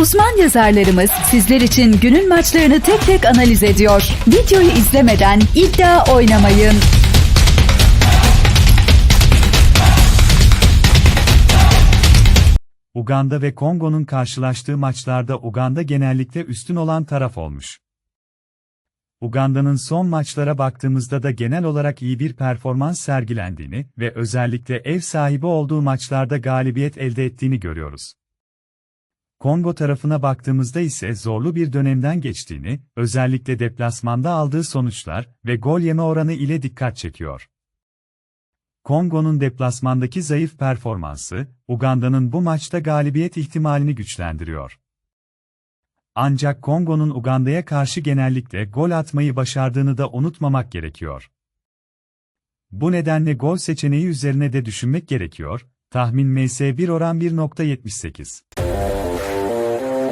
Uzman yazarlarımız sizler için günün maçlarını tek tek analiz ediyor. Videoyu izlemeden iddia oynamayın. Uganda ve Kongo'nun karşılaştığı maçlarda Uganda genellikle üstün olan taraf olmuş. Uganda'nın son maçlara baktığımızda da genel olarak iyi bir performans sergilendiğini ve özellikle ev sahibi olduğu maçlarda galibiyet elde ettiğini görüyoruz. Kongo tarafına baktığımızda ise zorlu bir dönemden geçtiğini, özellikle deplasmanda aldığı sonuçlar ve gol yeme oranı ile dikkat çekiyor. Kongo'nun deplasmandaki zayıf performansı, Uganda'nın bu maçta galibiyet ihtimalini güçlendiriyor. Ancak Kongo'nun Uganda'ya karşı genellikle gol atmayı başardığını da unutmamak gerekiyor. Bu nedenle gol seçeneği üzerine de düşünmek gerekiyor. Tahmin MS1 oran 1.78.